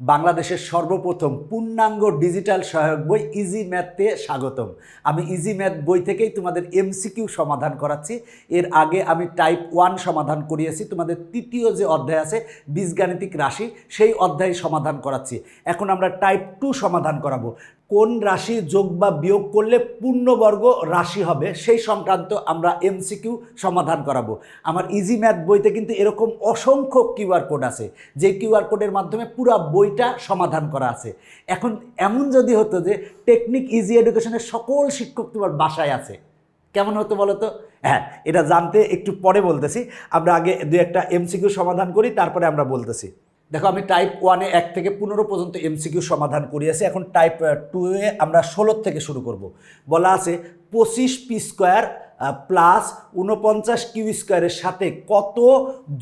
বাংলাদেশের সর্বপ্রথম পূর্ণাঙ্গ ডিজিটাল সহায়ক বই ইজি ম্যাথে স্বাগতম। আমি ইজি ম্যাথ বই থেকেই তোমাদের এমসিকিউ সমাধান করাচ্ছি। এর আগে আমি টাইপ ওয়ান সমাধান করিয়েছি। তোমাদের তৃতীয় যে অধ্যায় আছে, বীজগাণিতিক রাশি, সেই অধ্যায় সমাধান করাচ্ছি। এখন আমরা টাইপ টু সমাধান করাবো। কোন রাশি যোগ বা বিয়োগ করলে পূর্ণবর্গ রাশি হবে, সেই সংক্রান্ত আমরা এমসিকিউ সমাধান করাবো। আমার ইজি ম্যাথ বইতে কিন্তু এরকম অসংখ্য কিউআর কোড আছে, যে কিউআর কোডের মাধ্যমে পুরো বইটা সমাধান করা আছে। এখন এমন যদি হতো যে টেকনিক ইজি এডুকেশনের সকল শিক্ষক তোমার বাসায় আছে, কেমন হতো বলো তো হ্যাঁ এটা জানতে একটু পরে বলতেছি, আমরা আগে দু একটা এমসিকিউ সমাধান করি, তারপরে আমরা বলতেছি। দেখো, আমি টাইপ ওয়ানে এক থেকে পনেরো পর্যন্ত এমসিকিউ সমাধান করিয়েছি। এখন টাইপ টুয়ে আমরা ষোলোর থেকে শুরু করব। বলা আছে পঁচিশ পি স্কোয়ার প্লাস উনপঞ্চাশ কিউ স্কোয়ারের সাথে কত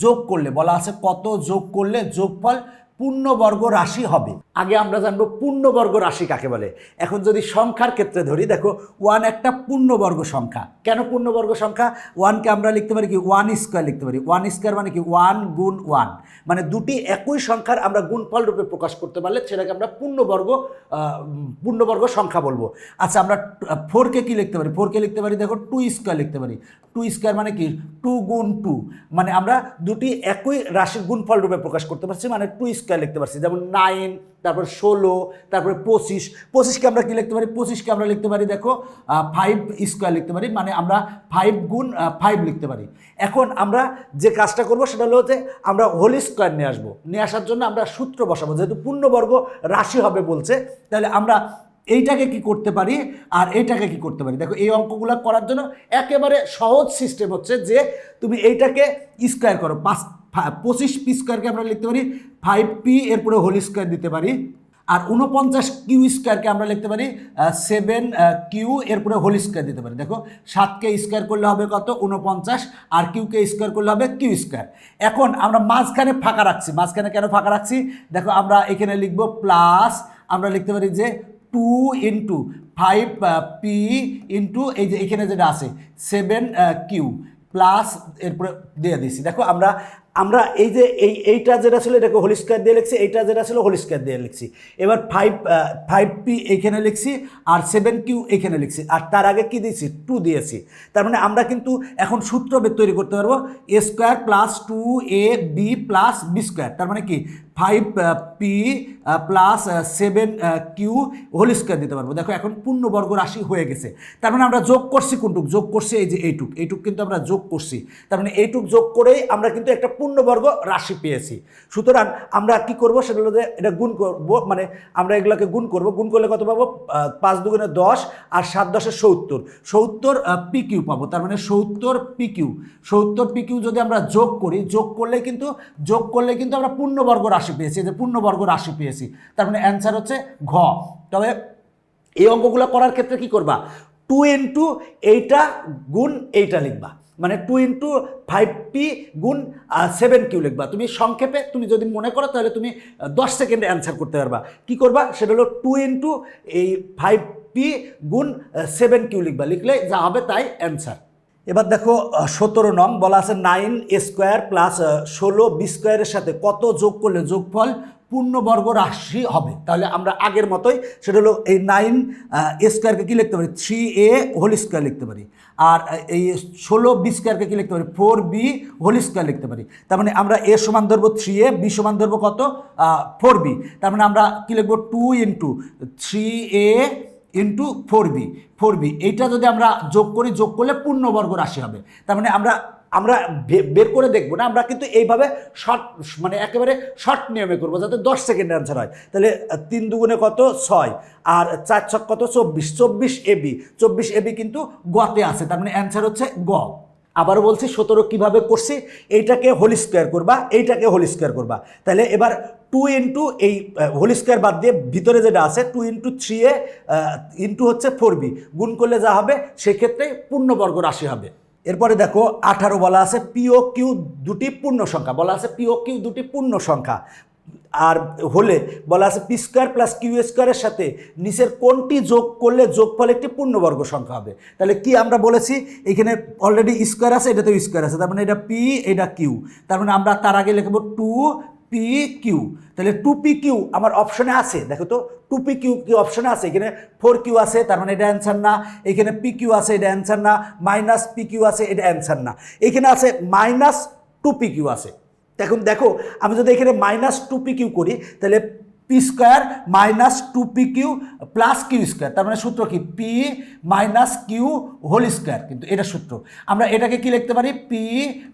যোগ করলে, বলা আছে কত যোগ করলে যোগফল পূর্ণবর্গ রাশি হবে। আগে আমরা জানব পূর্ণবর্গ রাশি কাকে বলে। এখন যদি সংখ্যার ক্ষেত্রে ধরি, দেখো ওয়ান একটা পূর্ণবর্গ সংখ্যা। কেন পূর্ণবর্গ সংখ্যা? ওয়ানকে আমরা লিখতে পারি কি? ওয়ান স্কোয়ার লিখতে পারি। ওয়ান স্কোয়ার মানে কি? ওয়ান গুণ ওয়ান মানে দুটি একই সংখ্যার আমরা গুণফল রূপে প্রকাশ করতে পারলে সেটাকে আমরা পূর্ণবর্গ পূর্ণবর্গ সংখ্যা বলব। আচ্ছা আমরা ফোরকে কি লিখতে পারি? ফোরকে লিখতে পারি, দেখো টু স্কোয়ার লিখতে পারি। টু স্কোয়ার মানে কি? টু গুণ টু। মানে আমরা দুটি একই রাশির গুণফল রূপে প্রকাশ করতে পারছি মানে টু স্কোয়ার লিখতে পারছি। যেমন নাইন, তারপর ষোলো, তারপরে পঁচিশ। পঁচিশকে আমরা কী লিখতে পারি? পঁচিশকে আমরা লিখতে পারি, দেখো ফাইভ স্কোয়ার লিখতে পারি মানে আমরা ফাইভ গুণ ফাইভ লিখতে পারি। এখন আমরা যে কাজটা করব সেটা হলো যে আমরা হোল স্কোয়ার নিয়ে আসব। নিয়ে আসার জন্য আমরা সূত্র বসাবো। যেহেতু পূর্ণবর্গ রাশি হবে বলছে, তাহলে আমরা এইটাকে কি করতে পারি আর এইটাকে কি করতে পারি? দেখো, এই অঙ্কগুলো করার জন্য একেবারে সহজ সিস্টেম হচ্ছে যে তুমি এইটাকে স্কোয়ার করো। পাঁচ পঁচিশ পি স্কোয়ারকে আমরা লিখতে পারি ফাইভ পি এরপরে হোল স্কোয়ার দিতে পারি। আর উনপঞ্চাশ কিউ স্কোয়ারকে আমরা লিখতে পারি সেভেন কিউ এরপরে হোল স্কোয়ার দিতে পারি। দেখো সাতকে স্কোয়ার করলে হবে কত? উনপঞ্চাশ আর কিউকে স্কোয়ার করলে হবে কিউ স্কোয়ার এখন আমরা মাঝখানে ফাঁকা রাখছি। মাঝখানে কেন ফাঁকা রাখছি? দেখো, আমরা এখানে লিখব প্লাস আমরা লিখতে পারি যে two into five P into এই যে, এখানে যেটা আছে সেভেন কিউ প্লাস এরপরে দিয়ে দিছি। দেখো আমরা আমরা এই যে এই, এইটা যেটা ছিল, এটাকে হোল স্কোয়ার দিয়ে লিখছি, এইটা যেটা ছিল হোল স্কোয়ার দিয়ে লিখছি। এবার ফাইভ ফাইভ পি এইখানে লিখছি আর সেভেন কিউ এইখানে লিখছি। আর তার আগে কী দিয়েছি? টু দিয়েছি। তার মানে আমরা কিন্তু এখন সূত্র তৈরি করতে পারব। A square plus two A B plus B square তার মানে কি? Five P plus seven Q whole square দিতে পারব। দেখো এখন পূর্ণবর্গ রাশি হয়ে গেছে। তার মানে আমরা যোগ করছি কোনটুক? যোগ করছি এই যে এইটুক। এইটুক কিন্তু আমরা যোগ করছি। তার মানে এইটুক যোগ করেই আমরা কিন্তু একটা পূর্ণবর্গ রাশি পেয়েছি। সুতরাং আমরা কি করব? সেটা হলো এটা গুণ করব। মানে আমরা এগুলোকে গুণ করব। গুণ করলে কত পাবো? পাঁচ দুগুণে দশ আর সাত দশের সত্তর। সত্তর পি কিউ পাবো। তার মানে সত্তর পি কিউ সত্তর পি কিউ যদি আমরা যোগ করি, যোগ করলে কিন্তু, যোগ করলে কিন্তু আমরা পূর্ণবর্গ রাশি পেয়েছি। যে পূর্ণবর্গ রাশি পেয়েছি। তার মানে অ্যান্সার হচ্ছে ঘ। তবে এই অঙ্কগুলো করার ক্ষেত্রে কি করবা? টু ইন্টু এইটা গুণ এইটা লিখবা। মানে টু ইন্টু ফাইভ পি গুণ সেভেন কিউ লিখবা। তুমি সংক্ষেপে তুমি যদি মনে করো, তাহলে তুমি দশ সেকেন্ডে অ্যান্সার করতে পারবা। কি করবা? সেটা হলো টু ইন্টু এই ফাইভ পি গুণ সেভেন কিউ লিখবা। লিখলে যা হবে তাই অ্যান্সার এবার দেখো সতেরো নং, বলা আছে নাইন স্কোয়ার প্লাস ষোলো বি স্কোয়ারের সাথে কত যোগ করলে যোগফল? পূর্ণবর্গ রাশি হবে। তাহলে আমরা আগের মতোই সেটা হলো এই নাইন এ স্কোয়ারকে কী লিখতে পারি? থ্রি এ হোল স্কোয়ার লিখতে পারি। আর এই ষোলো বি স্কোয়ারকে কী লিখতে পারি? ফোর বি হোল স্কোয়ার লিখতে পারি। তার মানে আমরা এ সমান ধরবো থ্রি এ বি সমান ধরবো কত? ফোর বি তার মানে আমরা কী লিখব? Two into three A into four B four B এইটা যদি আমরা যোগ করি, যোগ করলে পূর্ণবর্গ রাশি হবে। তার মানে আমরা আমরা বের করে দেখব না, আমরা কিন্তু এইভাবে শর্ট মানে একেবারে শর্ট নিয়মে করব যাতে দশ সেকেন্ড অ্যান্সার হয়। তাহলে তিন দুগুণে কত? ছয়। আর চার ছক কত? চব্বিশ। চব্বিশ এবি চব্বিশ এবি কিন্তু গতে আছে, তার মানে অ্যান্সার হচ্ছে গ। আবারও বলছি, সতেরো কীভাবে করছি? এইটাকে হোল স্কোয়ার করবা, এইটাকে হোল স্কোয়ার করবা। তাহলে এবার টু ইন্টু এই হোল স্কোয়ার বাদ দিয়ে ভিতরে যেটা আছে two into three A into হচ্ছে ফোর বি গুণ করলে যা হবে? সেক্ষেত্রে পূর্ণবর্গ রাশি হবে। এরপরে দেখো, আঠারো বলা আছে পিও কিউ দুটি পূর্ণ সংখ্যা, বলা আছে পিও কিউ দুটি পূর্ণ সংখ্যা। আর হলে বলা আছে পি স্কোয়ার প্লাস কিউ স্কোয়ারের সাথে নিচের কোনটি যোগ করলে যোগফল একটি পূর্ণবর্গ সংখ্যা হবে? তাহলে কি আমরা বলেছি, এখানে অলরেডি স্কোয়ার আছে, এটাতেও স্কোয়ার আছে, তার মানে এটা পি, এটা কিউ। তার মানে আমরা তার আগে লিখব টু পি কিউ তাহলে টু পি কিউ আমার অপশনে আছে। দেখো তো টু পি কিউ কি অপশনে আছে? এখানে ফোর কিউ আছে, তার মানে এটা অ্যান্সার না। এখানে পি কিউ আছে, এটা অ্যান্সার না। মাইনাস পি কিউ আছে, এটা অ্যান্সার না। এখানে আছে মাইনাস টু পি কিউ আছে। এখন দেখো, আমি যদি এখানে মাইনাস টু পি কিউ করি, তাহলে P square minus two P Q plus Q square. তার মানে সূত্র কি? P minus Q whole square. কিন্তু এটা সূত্র। আমরা এটাকে কি লিখতে পারি? পি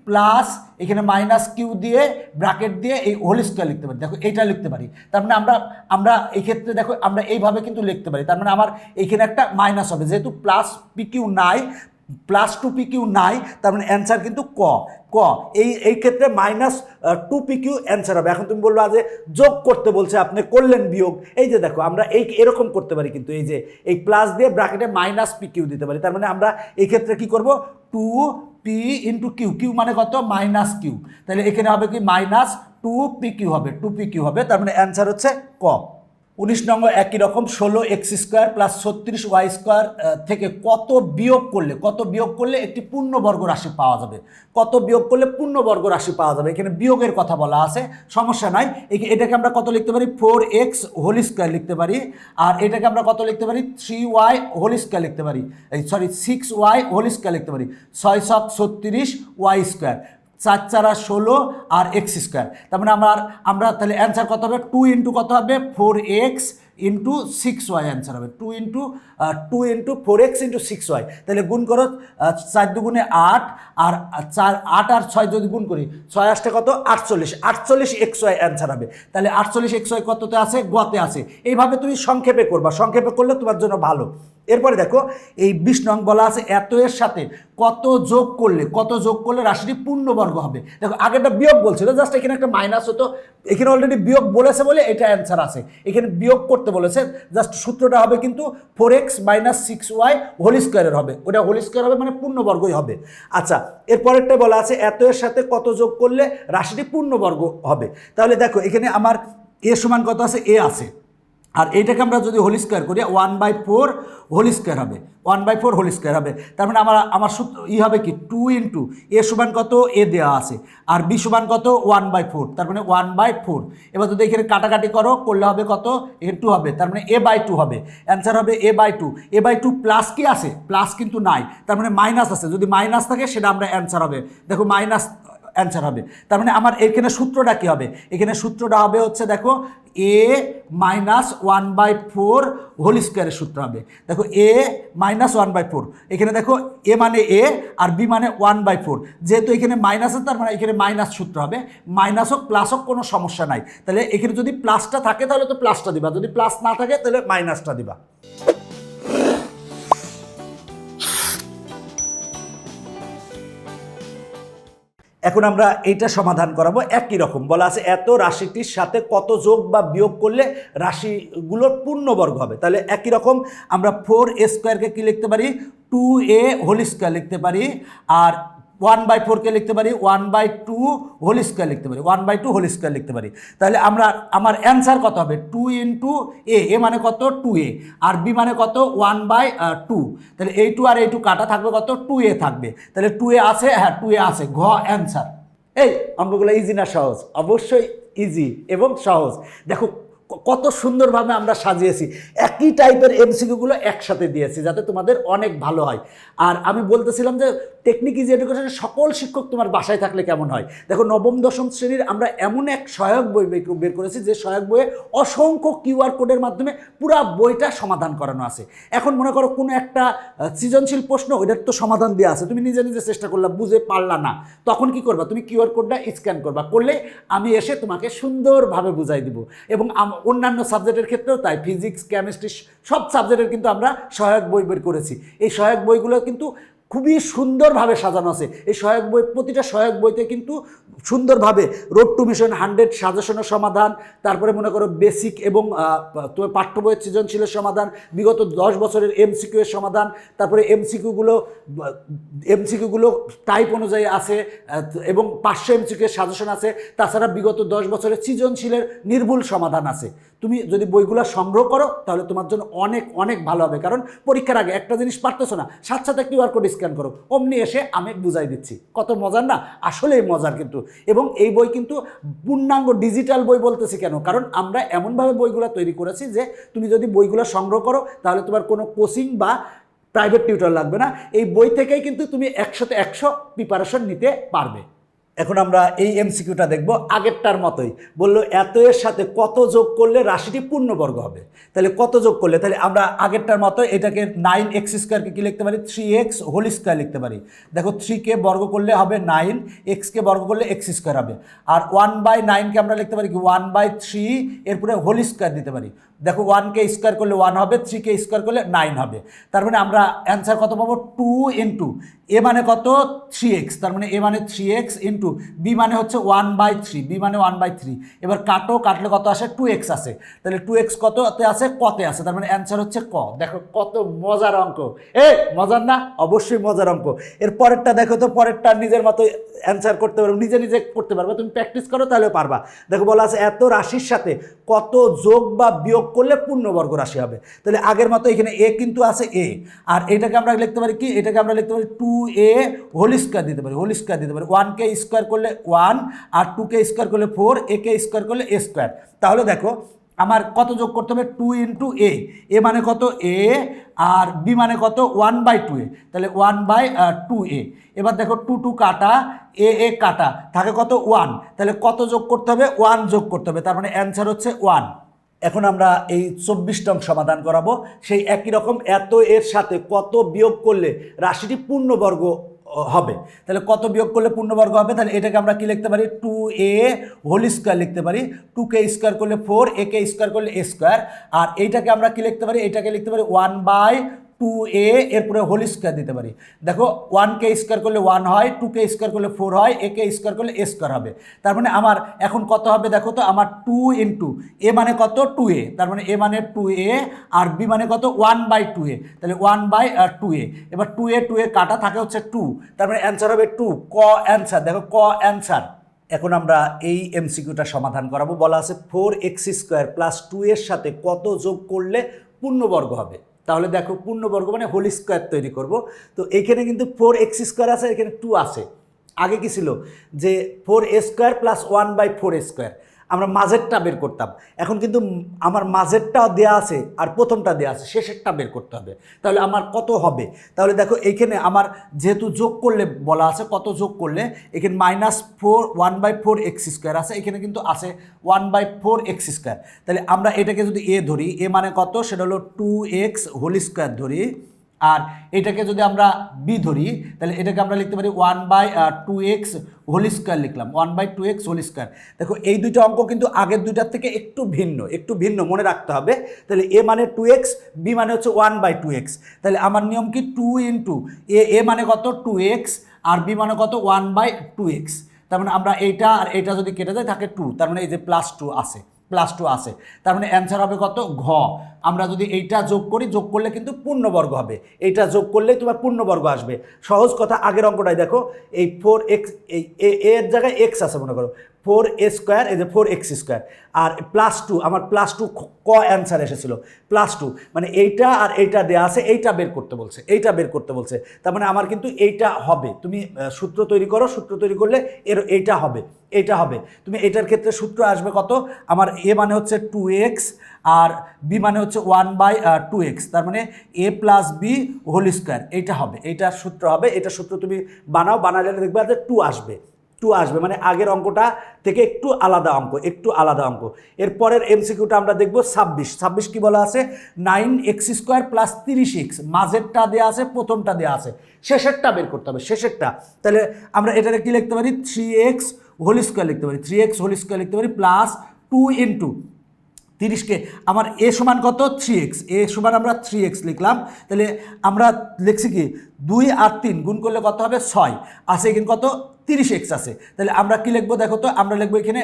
প্লাস এখানে মাইনাস কিউ দিয়ে ব্র্যাকেট দিয়ে এই হোল স্কোয়ার লিখতে পারি। দেখো, এটা লিখতে পারি। তার মানে আমরা আমরা এই ক্ষেত্রে দেখো, আমরা এইভাবে কিন্তু লিখতে পারি। তার মানে আমার এখানে একটা মাইনাস হবে। যেহেতু প্লাস পি কিউ নাই প্লাস টু পি কিউ নাই, তার মানে অ্যান্সার কিন্তু ক ক। এই এই ক্ষেত্রে minus two P Q answer হবে। এখন তুমি বলবা যে যোগ করতে বলছে আপনি, করলেন বিয়োগ। এই যে দেখো, আমরা এই এরকম করতে পারি কিন্তু, এই যে এই প্লাস দিয়ে ব্র্যাকেটে মাইনাস পি কিউ দিতে পারি। তার মানে আমরা এই ক্ষেত্রে কি করব? Two P into Q Q মানে কত? Minus Q. তাহলে এখানে হবে কি? মাইনাস টু পি কিউ হবে, টু পি কিউ হবে। তার মানে অ্যান্সার হচ্ছে ক। উনিশ নম্বর একই রকম, ষোলো এক্স স্কোয়ার প্লাস ছত্রিশ ওয়াই স্কোয়ার থেকে কত বিয়োগ করলে, কত বিয়োগ করলে একটি পূর্ণবর্গ রাশি পাওয়া যাবে? কত বিয়োগ করলে পূর্ণবর্গ রাশি পাওয়া যাবে? এখানে বিয়োগের কথা বলা আছে, সমস্যা নাই। এটাকে আমরা কত লিখতে পারি? ফোর এক্স হোল স্কোয়ার লিখতে পারি। আর এটাকে আমরা কত লিখতে পারি? থ্রি ওয়াই হোল স্কোয়ার লিখতে পারি। এই sorry, six Y whole square লিখতে পারি। ছয় সাত ছত্রিশ ওয়াই স্কোয়ার। চার চারা ষোলো আর এক্স স্কোয়ার। তার মানে আমার, আমরা তাহলে অ্যান্সার কত হবে? টু ইন্টু কত হবে? Four X into six Y answer হবে। Two into two into four X into six Y তাহলে গুণ করো চার দুগুণে আট, আর চার, আট আর ছয় যদি গুণ করি, ছয় আসতে কত? আটচল্লিশ। আটচল্লিশ এক্স ওয়াই অ্যান্সার হবে। তাহলে আটচল্লিশ এক্স ওয়াই কততে আছে? গতে আছে। এইভাবে তুমি সংক্ষেপে করবা। সংক্ষেপে করলে তোমার জন্য ভালো। এরপরে দেখো, এই বিশ নং বলা আছে এত এর সাথে কত যোগ করলে, কত যোগ করলে রাশিটি পূর্ণবর্গ হবে। দেখো, আগেরটা বিয়োগ বলছিল, জাস্ট এখানে একটা মাইনাস হতো। এখানে অলরেডি বিয়োগ বলেছে বলে এটা অ্যান্সার আছে। এখানে বিয়োগ করতে বলেছে, জাস্ট সূত্রটা হবে কিন্তু four X minus six Y whole স্কোয়ারের হবে। ওটা হোল স্কোয়ার হবে মানে পূর্ণবর্গই হবে। আচ্ছা এরপরেরটা বলা আছে এত এর সাথে কত যোগ করলে রাশিটি পূর্ণবর্গ হবে। তাহলে দেখো, এখানে আমার এ সমান কত আছে? এ আছে। আর এইটাকে আমরা যদি হোল স্কোয়ার করি one by four whole square হবে। One by four whole square হবে। তার মানে আমার আমার সূত্র ই হবে কি? টু ইন্টু এ সমান কত? এ দেওয়া আছে। আর বি সমান কত? ওয়ান বাই ফোর তার মানে ওয়ান বাই ফোর এবার যদি এখানে কাটাকাটি করো, করলে হবে কত? এ টু হবে। তার মানে এ বাই টু হবে। অ্যান্সার হবে A by two A by two plus কি আছে? প্লাস কিন্তু নাই। তার মানে মাইনাস আছে। যদি মাইনাস থাকে, সেটা আমরা অ্যান্সার হবে। দেখো মাইনাস অ্যান্সার হবে। তার মানে আমার এখানে সূত্রটা কী হবে? এখানে সূত্রটা হবে হচ্ছে, দেখো A minus one by four whole স্কোয়ারের সূত্র হবে। দেখো A minus one by four এখানে দেখো এ মানে এ আর বি মানে ওয়ান বাই ফোর যেহেতু এখানে মাইনাস আছে, তার মানে এখানে মাইনাস সূত্র হবে। মাইনাস হোক প্লাস হোক, কোনো সমস্যা নাই। তাহলে এখানে যদি প্লাসটা থাকে, তাহলে তো প্লাসটা দিবা। যদি প্লাস না থাকে, তাহলে মাইনাসটা দিবা। এখন আমরা এইটা সমাধান করাবো একই রকম। বলা আছে এত রাশিটির সাথে কত যোগ বা বিয়োগ করলে রাশিগুলোর পূর্ণবর্গ হবে। তাহলে একই রকম আমরা ফোর এ স্কোয়ারকে কী লিখতে পারি? টু এ হোল স্কোয়ার লিখতে পারি। আর ওয়ান বাই ফোরকে লিখতে পারি, one by two whole square লিখতে পারি, one by two whole square লিখতে পারি। তাহলে আমরা, আমার অ্যান্সার কত হবে? টু ইন্টু এ এ মানে কত? টু এ। আর বি মানে কত? One by two. তাহলে এই টু আর এই টু কাটা থাকবে কত? টু এ থাকবে। তাহলে টু এ আছে হ্যাঁ টু এ আছে। ঘ, অ্যান্সার। এই অঙ্কগুলো ইজি না সহজ? অবশ্যই ইজি এবং সহজ। দেখো কত সুন্দরভাবে আমরা সাজিয়েছি। একই টাইপের এমসিকিউগুলো একসাথে দিয়েছি যাতে তোমাদের অনেক ভালো হয়। আর আমি বলতেছিলাম যে টেকনিক ইজি এডুকেশনের সকল শিক্ষক তোমার বাসায় থাকলে কেমন হয়? দেখো, নবম, দশম শ্রেণির আমরা এমন এক সহায়ক বই বের- করেছি যে সহায়ক বইয়ে অসংখ্য কিউআর কোডের মাধ্যমে পুরো বইটা সমাধান করানো আছে। এখন মনে করো কোনো একটা সৃজনশীল প্রশ্ন, ওইটার তো সমাধান দেওয়া আছে। তুমি নিজে নিজে চেষ্টা করলা, বুঝে পারলা না। তখন কি করবা? তুমি কিউআর কোডটা স্ক্যান করবা। করলে আমি এসে তোমাকে সুন্দরভাবে বুঝাই দিব। এবং অন্যান্য সাবজেক্টের ক্ষেত্রেও তাই ফিজিক্স কেমিস্ট্রি সব সাবজেক্টের কিন্তু আমরা সহায়ক বই বের করেছি। এই সহায়ক বইগুলো কিন্তু খুবই সুন্দরভাবে সাজানো আছে। এই সহায়ক বই, প্রতিটা সহায়ক বইতে কিন্তু সুন্দরভাবে রোড টু মিশন হান্ড্রেড সাজেশনের সমাধান, তারপরে মনে করো বেসিক এবং তোমার পাঠ্য বইয়ের সৃজনশীলের সমাধান, বিগত দশ বছরের এমসিকিউ এর সমাধান, তারপরে এমসিকিউগুলো এমসিকিউগুলো টাইপ অনুযায়ী আছে এবং পাঁচশো এমসিকিউ এর সাজেশন আছে, তাছাড়া বিগত দশ বছরের সৃজনশীলের নির্ভুল সমাধান আছে। তুমি যদি বইগুলো সংগ্রহ করো, তাহলে তোমার জন্য অনেক অনেক ভালো হবে, কারণ পরীক্ষার আগে একটা জিনিস পারতেছো না, সাথে সাথে কিউআর কোড স্ক্যান স্ক্যান করো। অমনি এসে আমি বুঝাই দিচ্ছি। কত মজার না? আসলেই মজার কিন্তু। এবং এই বই কিন্তু পূর্ণাঙ্গ ডিজিটাল বই বলতেছি কেন? কারণ আমরা এমনভাবে বইগুলো তৈরি করেছি যে তুমি যদি বইগুলো সংগ্রহ করো, তাহলে তোমার কোনো কোচিং বা প্রাইভেট টিউটর লাগবে না। এই বই থেকেই কিন্তু তুমি একশোতে একশো প্রিপারেশন নিতে পারবে। এখন আমরা এই এমসিকিউটা দেখব আগেরটার মতোই। বলল এত এর সাথে কত যোগ করলে রাশিটি পূর্ণবর্গ হবে? তাহলে কত যোগ করলে? তাহলে আমরা আগেরটার মতো এটাকে নাইন এক্স স্কোয়ারকে কী লিখতে পারি? থ্রি এক্স হোল স্কোয়ার লিখতে পারি। দেখো থ্রিকে বর্গ করলে হবে নাইন এক্সকে বর্গ করলে এক্স স্কোয়ার হবে। আর ওয়ান বাই নাইনকে আমরা লিখতে পারি কি? ওয়ান বাই থ্রি এরপরে হোল স্কোয়ার দিতে পারি। দেখো ওয়ানকে স্কোয়ার করলে ওয়ান হবে থ্রিকে স্কোয়ার করলে নাইন হবে। তার মানে আমরা অ্যান্সার কত পাবো? টু ইন্টু এ মানে কত? থ্রি এক্স তার মানে এ মানে থ্রি এক্স ইন্টু বি মানে হচ্ছে ওয়ান বাই থ্রি বি মানে ওয়ান বাই থ্রি এবার কাটো, কাটলে কত আসে? টু এক্স আসে। তাহলে টু এক্স কততে আছে কতে আছে তার মানে অ্যান্সার হচ্ছে ক। দেখো কত মজার অঙ্ক। এ, মজার না? অবশ্যই মজার অঙ্ক। এর পরেরটা দেখো তো, পরেরটা নিজের মতো অ্যান্সার করতে পারবে, নিজে নিজে করতে পারবে। তুমি প্র্যাকটিস করো তাহলে পারবা। দেখো বলা আছে এত রাশির সাথে কত যোগ বা বিয়োগ করলে পূর্ণবর্গ রাশি হবে। তাহলে আগের মতো এখানে এ কিন্তু আছে এ আর এটাকে আমরা লিখতে পারি কি? এটাকে আমরা লিখতে পারি টু এ হোল স্কোয়ার দিতে পারি হোল স্কোয়ার দিতে পারি। ওয়ানকে স্কোয়ার করলে ওয়ান আর টুকে স্কোয়ার করলে ফোর একে স্কোয়ার করলে এ স্কোয়ার। তাহলে দেখো, আমার কত যোগ করতে হবে? টু ইন্টু এ। এ মানে কত? এ। আর বি মানে কত? One by two A. তাহলে ওয়ান বাই টু এ। এবার দেখো, টু টু কাটা, এ এ কাটা। থাকে কত? ওয়ান। তাহলে কত যোগ করতে হবে? ওয়ান যোগ করতে হবে। তার মানে অ্যান্সার হচ্ছে ওয়ান। এখন আমরা এই চব্বিশতম সমাধান করাবো। সেই একই রকম এত এর সাথে কত বিয়োগ করলে রাশিটি পূর্ণবর্গ হবে। তাহলে কত বিয়োগ করলে পূর্ণবর্গ হবে? তাহলে এটাকে আমরা কি লিখতে পারি? টু এ হোল স্কোয়ার লিখতে পারি। টু কে স্কোয়ার করলে ফোর এ কে স্কোয়ার করলে এ স্কোয়ার আর এইটাকে আমরা কি লিখতে পারি? এটাকে লিখতে পারি ওয়ান বাই টু এ এরপরে হোল স্কোয়ার দিতে পারি। দেখো ওয়ান কে স্কোয়ার করলে ওয়ান হয় টু কে স্কোয়ার করলে ফোর হয় এ কে স্কোয়ার করলে এ স্কোয়ার হবে। তার মানে আমার এখন কত হবে দেখো তো, আমার টু ইন্টু এ মানে কত? টু এ তার মানে এ মানে টু এ আর বি মানে কত? ওয়ান বাই টু এ তাহলে ওয়ান বাই টু এ এবার টু এ টু এ কাটা থাকে হচ্ছে টু তার মানে অ্যান্সার হবে টু ক অ্যান্সার দেখো, ক অ্যান্সার এখন আমরা এই এমসিকিউটা সমাধান করাবো। বলা আছে four X square plus two এর সাথে কত যোগ করলে পূর্ণবর্গ হবে? তাহলে দেখো পূর্ণবর্গ মানে হোল স্কোয়ার তৈরি করব। তো এখানে কিন্তু ফোর এক্স স্কোয়ার আছে, এখানে টু আছে। আগে কি ছিল? যে four A square plus one by four square আমরা মাঝেরটা বের করতাম। এখন কিন্তু আমার মাঝেরটা দেওয়া আছে আর প্রথমটা দেওয়া আছে, শেষেরটা বের করতে হবে। তাহলে আমার কত হবে? তাহলে দেখো এইখানে আমার যেহেতু যোগ করলে বলা আছে, কত যোগ করলে? এখানে minus four one by four X square আছে, এখানে কিন্তু আছে one by four X square তাহলে আমরা এটাকে যদি এ ধরি এ মানে কত? সেটা হলো টু এক্স হোল স্কোয়ার ধরি। আর এটাকে যদি আমরা বি ধরি, তাহলে এটাকে আমরা লিখতে পারি one by two X whole square লিখলাম। One by two X whole square দেখো, এই দুইটা অঙ্ক কিন্তু আগের দুইটার থেকে একটু ভিন্ন একটু ভিন্ন মনে রাখতে হবে। তাহলে এ মানে টু এক্স বি মানে হচ্ছে ওয়ান বাই টু এক্স তাহলে আমার নিয়ম কি? টু ইন্টু এ এ মানে কত? টু এক্স আর বি মানে কত? ওয়ান বাই টু এক্স তার মানে আমরা এইটা আর এইটা যদি কেটে যায় থাকে টু তার মানে এই যে প্লাস টু আসে প্লাস টু আছে। তার মানে অ্যান্সার হবে কত? ঘ। আমরা যদি এইটা যোগ করি, যোগ করলে কিন্তু পূর্ণবর্গ হবে। এইটা যোগ করলেই তোমার পূর্ণবর্গ আসবে। সহজ কথা, আগের অঙ্কটাই দেখো, এই ফোর এক্স এই এর জায়গায় এক্স আছে মনে করো। ফোর এ স্কোয়ার এই যে ফোর এক্স স্কোয়ার আর প্লাস টু আমার প্লাস টু ক অ্যান্সার এসেছিল। প্লাস টু মানে এইটা আর এইটা দেওয়া আছে, এইটা বের করতে বলছে, এইটা বের করতে বলছে। তার মানে আমার কিন্তু এইটা হবে। তুমি সূত্র তৈরি করো, সূত্র তৈরি করলে এর, এইটা হবে এইটা হবে। তুমি এটার ক্ষেত্রে সূত্র আসবে কত? আমার এ মানে হচ্ছে টু এক্স আর বি মানে হচ্ছে ওয়ান বাই টু এক্স তার মানে A plus B whole square এইটা হবে, এইটার সূত্র হবে, এটা সূত্র তুমি বানাও, বানালে দেখবে যে টু আসবে। টু আসবে মানে আগের অঙ্কটা থেকে একটু আলাদা অঙ্ক, একটু আলাদা অঙ্ক। এরপরের এমসিকিউটা আমরা দেখব ছাব্বিশ। ছাব্বিশ কি বলা আছে? নাইন এক্স স্কোয়ার প্লাস তিরিশ এক্স, মাঝেরটা দেওয়া আছে, প্রথমটা দেওয়া আছে। শেষেরটা বের করতে হবে, শেষেরটা। তাহলে আমরা এটাকে কি লিখতে পারি? থ্রি এক্স হোল স্কোয়ার লিখতে পারি। থ্রি এক্স হোল স্কোয়ার লিখতে পারি প্লাস টু ইন্টু তিরিশকে। আমার এ সমান কত? Three x. এ সমান আমরা থ্রি এক্স লিখলাম। তাহলে আমরা লিখছি কি? দুই আর তিন গুণ করলে কত হবে? ছয়। আছে কিন্তু কত? তিরিশ এক্স আছে। তাহলে আমরা কি লিখব দেখো তো? আমরা লিখব এখানে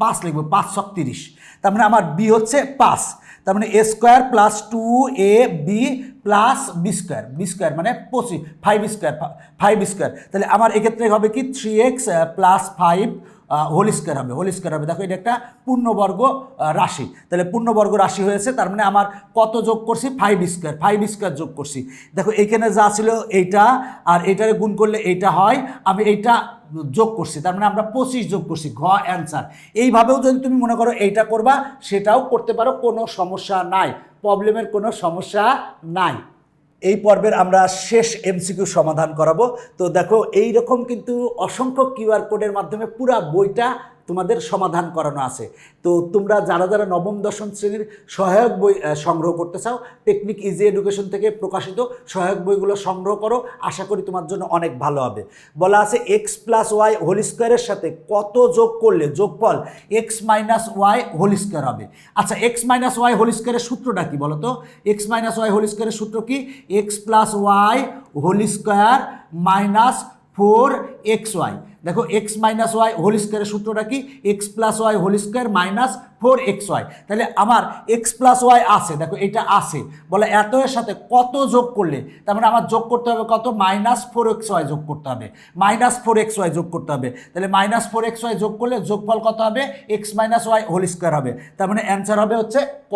পাঁচ লিখব, পাঁচ ছক তিরিশ। তার মানে আমার বি হচ্ছে পাঁচ। তার মানে A square plus two A B plus B square B square মানে পঁচিশ ফাইভ স্কোয়ার ফাইভ স্কোয়ার তাহলে আমার এক্ষেত্রে হবে কি? Three X plus five whole square হবে হোল স্কোয়ার হবে দেখো এটা একটা পূর্ণবর্গ রাশি। তাহলে পূর্ণবর্গ রাশি হয়েছে, তার মানে আমার কত যোগ করছি? ফাইভ স্কোয়ার ফাইভ স্কোয়ার যোগ করছি। দেখো এখানে যা ছিল এইটা, আর এটারে গুণ করলে এইটা হয়, আমি এইটা যোগ করছি, তার মানে আমরা পঁচিশ যোগ করছি, ঘ অ্যান্সার এইভাবেও যদি তুমি মনে করো এইটা করবা, সেটাও করতে পারো, কোনো সমস্যা নাই। প্রবলেমের কোনো সমস্যা নাই। এই পর্বের আমরা শেষ এমসিকিউ সমাধান করাবো। তো দেখো এই রকম কিন্তু অসংখ্য কিউআর কোডের মাধ্যমে পুরা বইটা তোমাদের সমাধান করানো আছে। তো তোমরা যারা যারা নবম, দশম শ্রেণির সহায়ক বই সংগ্রহ করতে চাও টেকনিক ইজি এডুকেশন থেকে প্রকাশিত সহায়ক বইগুলো সংগ্রহ করো। আশা করি তোমার জন্য অনেক ভালো হবে। বলা আছে এক্স প্লাস ওয়াই হোল স্কোয়ারের সাথে কত যোগ করলে যোগফল X minus Y whole square হবে? আচ্ছা এক্স মাইনাস ওয়াই হোল স্কোয়ারের সূত্রটা কি বলো তো? এক্স মাইনাস ওয়াই হোল স্কোয়ারের সূত্র কি? X plus Y whole square minus four X Y. দেখো এক্স মাইনাস ওয়াই হোল স্কোয়ারের সূত্রটা কি? X plus Y whole square minus four X Y. তাহলে আমার এক্স প্লাস ওয়াই আছে, দেখো এটা আছে। বলে এত এর সাথে কত যোগ করলে? তার মানে আমার যোগ করতে হবে কত? মাইনাস ফোর এক্স ওয়াই যোগ করতে হবে। মাইনাস ফোর এক্স ওয়াই যোগ করতে হবে। তাহলে মাইনাস ফোর এক্স ওয়াই যোগ করলে যোগফল কত হবে? X minus Y whole square হবে। তার মানে অ্যান্সার হবে হচ্ছে ক।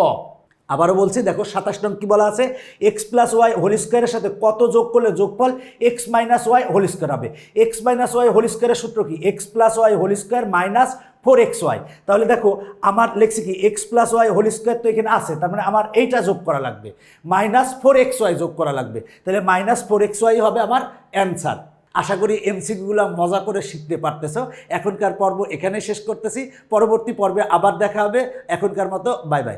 আবারও বলছি, দেখো সাতাশ নং কি বলা আছে? এক্স প্লাস ওয়াই হোল স্কোয়ারের সাথে কত যোগ করলে যোগফল? X minus Y whole square হবে। এক্স মাইনাস ওয়াই হোল স্কোয়ারের সূত্র কি? X plus Y whole square minus four X Y তাহলে দেখো, আমার লেখছি কি X plus Y whole square তো এখানে আছে, তার মানে আমার এইটা যোগ করা লাগবে। মাইনাস ফোর এক্স ওয়াই যোগ করা লাগবে। তাহলে মাইনাস ফোর এক্স ওয়াই হবে আমার অ্যান্সার আশা করি এমসিকিউগুলো মজা করে শিখতে পারতেছ। এখনকার পর্ব এখানে শেষ করতেছি। পরবর্তী পর্বে আবার দেখা হবে। এখনকার মতো বাই বাই